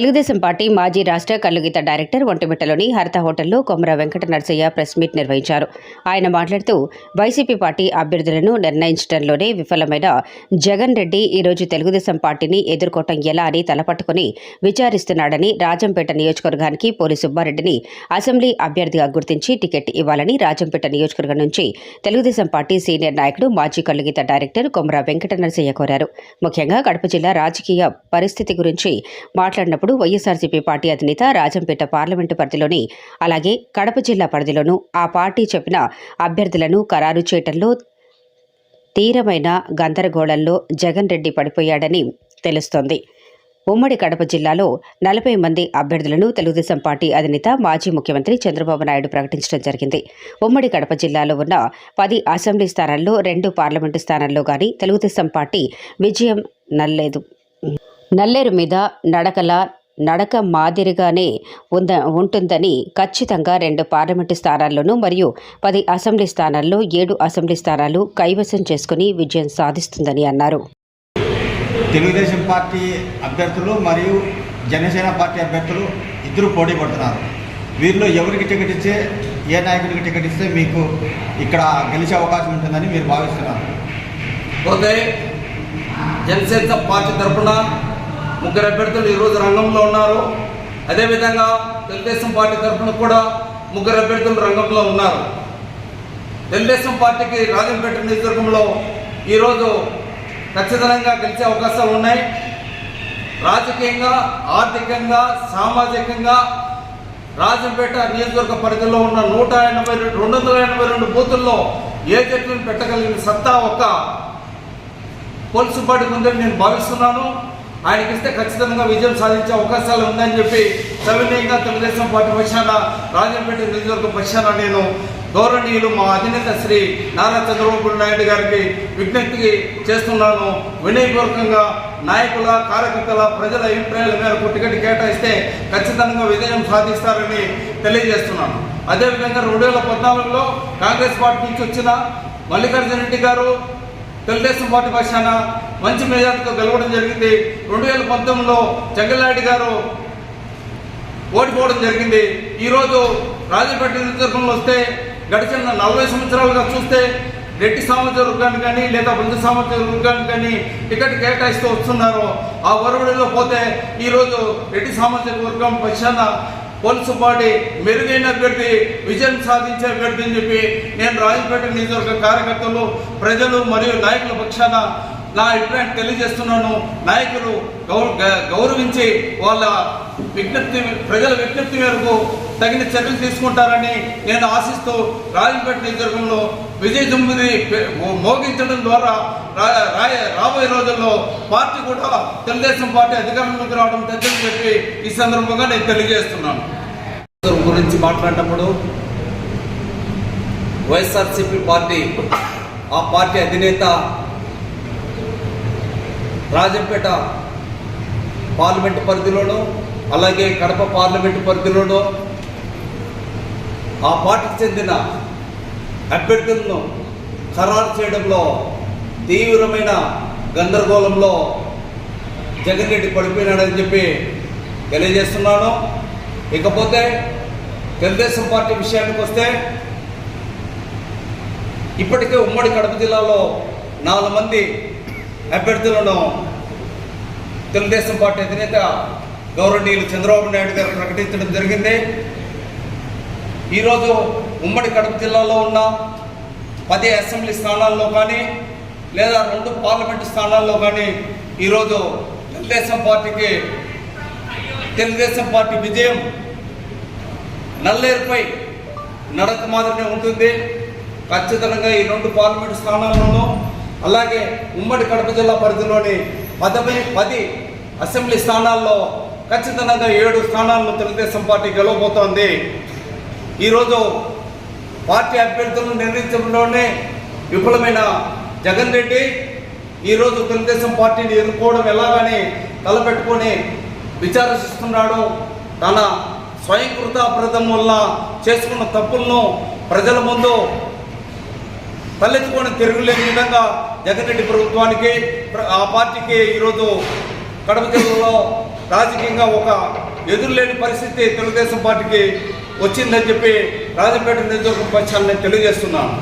Telugu Desam party మాజీ రాష్ట్ర కల్లుగీత director ఒంటిమిట్టలోని హరిత హోటల్లో కొమర వెంకట నరసయ్య ప్రెస్ మీట్ నిర్వహించారు. ఆయన మాట్లాడుతూ వైసీపీ పార్టీ అభ్యర్థులను నిర్ణయించడంలోనే విఫలమైన జగన్ రెడ్డి ఈరోజు తెలుగుదేశం పార్టీని ఎదుర్కోవటం ఎలా అని తలపట్టుకుని విచారిస్తున్నాడని రాజంపేట నియోజకవర్గానికి పోలి సుబ్బారెడ్డిని అసెంబ్లీ అభ్యర్థిగా గుర్తించి టికెట్ ఇవ్వాలని రాజంపేట నియోజకవర్గం నుంచి తెలుగుదేశం పార్టీ సీనియర్ నాయకుడు మాజీ కల్లుగీత డైరెక్టర్ కొమర వెంకట నరసయ్య కోరారు. ముఖ్యంగా కడప జిల్లా రాజకీయ పరిస్థితి గురించి మాట్లాడినప్పుడు వైఎస్ఆర్సీపీ పార్టీ అధినేత రాజంపేట పార్లమెంటు పరిధిలోని అలాగే కడప జిల్లా పరిధిలోనూ ఆ పార్టీ చెప్పిన అభ్యర్థులను ఖరారు చేయటంలో తీరమైన గందరగోళంలో జగన్ రెడ్డి పడిపోయాడని తెలుస్తోంది. ఉమ్మడి కడప జిల్లాలో నలభై మంది అభ్యర్థులను తెలుగుదేశం పార్టీ అధినేత మాజీ ముఖ్యమంత్రి చంద్రబాబు నాయుడు ప్రకటించడం జరిగింది. ఉమ్మడి కడప జిల్లాలో ఉన్న పది అసెంబ్లీ స్థానాల్లో రెండు పార్లమెంటు స్థానాల్లో గాని తెలుగుదేశం పార్టీ విజయం నల్లేదు. నల్లేరు మీద నడకల నడక మాదిరిగానే ఉంద ఉంటుందని ఖచ్చితంగా రెండు పార్లమెంటు స్థానాల్లోనూ మరియు పది అసెంబ్లీ స్థానాల్లో ఏడు అసెంబ్లీ స్థానాలు కైవసం చేసుకుని విజయం సాధిస్తుందని అన్నారు. తెలుగుదేశం పార్టీ అభ్యర్థులు మరియు జనసేన పార్టీ అభ్యర్థులు ఇద్దరు పోటీ పడుతున్నారు. వీరిలో ఎవరికి టికెట్ ఇచ్చే ఏ నాయకుడికి టికెట్ ఇస్తే మీకు ఇక్కడ గెలిచే అవకాశం ఉంటుందని మీరు భావిస్తున్నారు. జనసేన పార్టీ తరఫున ముగ్గురు అభ్యర్థులు ఈరోజు రంగంలో ఉన్నారు. అదేవిధంగా తెలుగుదేశం పార్టీ తరఫున కూడా ముగ్గురు అభ్యర్థులు రంగంలో ఉన్నారు. తెలుగుదేశం పార్టీకి రాజంపేట నియోజకవర్గంలో ఈరోజు ఖచ్చితంగా గెలిచే అవకాశాలు ఉన్నాయి. రాజకీయంగా ఆర్థికంగా సామాజికంగా రాజంపేట నియోజకవర్గ పరిధిలో ఉన్న నూట ఎనభై రెండు రెండు వందల ఎనభై రెండు బూతుల్లో ఏ చెట్లను పెట్టగలిగిన సత్తా ఒక పోలీసు పార్టీకి ఉందని నేను భావిస్తున్నాను. ఆయనకి ఇస్తే ఖచ్చితంగా విజయం సాధించే అవకాశాలు ఉందని చెప్పి సవినయంగా తెలుగుదేశం పార్టీ పక్షాన రాజంపేట నియోజకవర్గ పక్షాన నేను గౌరవనీయులు మా అధినేత శ్రీ నారా చంద్రబాబు నాయుడు గారికి విజ్ఞప్తి చేస్తున్నాను. వినయపూర్వకంగా నాయకుల కార్యకర్తల ప్రజల అభిప్రాయాల మేరకు టికెట్ కేటాయిస్తే ఖచ్చితంగా విజయం సాధిస్తారని తెలియజేస్తున్నాను. అదేవిధంగా రెండు వేల పద్నాలుగులో కాంగ్రెస్ పార్టీ నుంచి వచ్చిన మల్లికార్జున రెడ్డి గారు తెలుగుదేశం పార్టీ పక్షాన మంచి మెజార్టీతో గెలవడం జరిగింది. రెండు వేల పంతొమ్మిదిలో జగన్లాడి గారు ఓడిపోవడం జరిగింది. ఈరోజు రాజపేట నియోజకవర్గంలో వస్తే గడిచిన నలభై సంవత్సరాలుగా చూస్తే రెడ్డి సామర్థ్య వర్గాన్ని కానీ లేదా బృంద సామాజిక వర్గాన్ని కానీ టికెట్ కేటాయిస్తూ వస్తున్నారు. ఆ వరవడిలో పోతే ఈరోజు రెడ్డి సామర్థ్య వర్గం పక్షాన పోలీసు పార్టీ మెరుగైన అభ్యర్థి విజయం సాధించే అభ్యర్థి అని చెప్పి నేను రాజపేట నియోజకవర్గ కార్యకర్తలు ప్రజలు మరియు నాయకుల పక్షాన నా అభిప్రాయం తెలియజేస్తున్నాను. నాయకులు గౌర గ- గౌరవించి వాళ్ళ విజ్ఞప్తి ప్రజల విజ్ఞప్తి మేరకు తగిన చర్యలు తీసుకుంటారని నేను ఆశిస్తూ రాజంపేట నియోజకవర్గంలో విజయ దుమ్మిది మోగించడం ద్వారా రాబోయే రోజుల్లో పార్టీ కూడా తెలుగుదేశం పార్టీ అధికారంలోకి రావడం తెచ్చని చెప్పి ఈ సందర్భంగా నేను తెలియజేస్తున్నాను. గురించి మాట్లాడినప్పుడు వైఎస్ఆర్సీపీ పార్టీ ఆ పార్టీ అధినేత రాజంపేట పార్లమెంటు పరిధిలోనూ అలాగే కడప పార్లమెంటు పరిధిలోనూ ఆ పార్టీకి చెందిన అభ్యర్థులను ఖరారు చేయడంలో తీవ్రమైన గందరగోళంలో జగన్ రెడ్డి పడిపోయినాడని చెప్పి తెలియజేస్తున్నాను. ఇకపోతే తెలుగుదేశం పార్టీ విషయానికి వస్తే ఇప్పటికే ఉమ్మడి కడప జిల్లాలో నాలుగు మంది అభ్యర్థులను తెలుగుదేశం పార్టీ అధినేత గౌరవనీయులు చంద్రబాబు నాయుడు గారు ప్రకటించడం జరిగింది. ఈరోజు ఉమ్మడి కడప జిల్లాలో ఉన్న పది అసెంబ్లీ స్థానాల్లో కానీ లేదా రెండు పార్లమెంటు స్థానాల్లో కానీ ఈరోజు తెలుగుదేశం పార్టీకి తెలుగుదేశం పార్టీ విజయం నల్లేరుపై నడక మాదిరినే ఉంటుంది. ఖచ్చితంగా ఈ రెండు పార్లమెంటు స్థానాల్లోనూ అలాగే ఉమ్మడి కడప జిల్లా పరిధిలోని పదవి పది అసెంబ్లీ స్థానాల్లో ఖచ్చితంగా ఏడు స్థానాలను తెలుగుదేశం పార్టీ గెలవబోతోంది. ఈరోజు పార్టీ అభ్యర్థులను నిర్ణయించడంలోనే విఫలమైన జగన్ రెడ్డి ఈరోజు తెలుగుదేశం పార్టీని ఎదుర్కోవడం ఎలాగని తలపెట్టుకొని విచారిస్తున్నాడు. తన స్వయంకృత అపరాధం వల్ల చేసుకున్న తప్పులను ప్రజల ముందు తలెత్తుకొని తిరుగులేని విధంగా జగన్ రెడ్డి ప్రభుత్వానికి ఆ పార్టీకి ఈరోజు కడప జిల్లాలో రాజకీయంగా ఒక ఎదురులేని పరిస్థితి తెలుగుదేశం పార్టీకి వచ్చిందని చెప్పి రాజపేట నియోజకవర్గ పక్షాన్ని తెలియజేస్తున్నాను.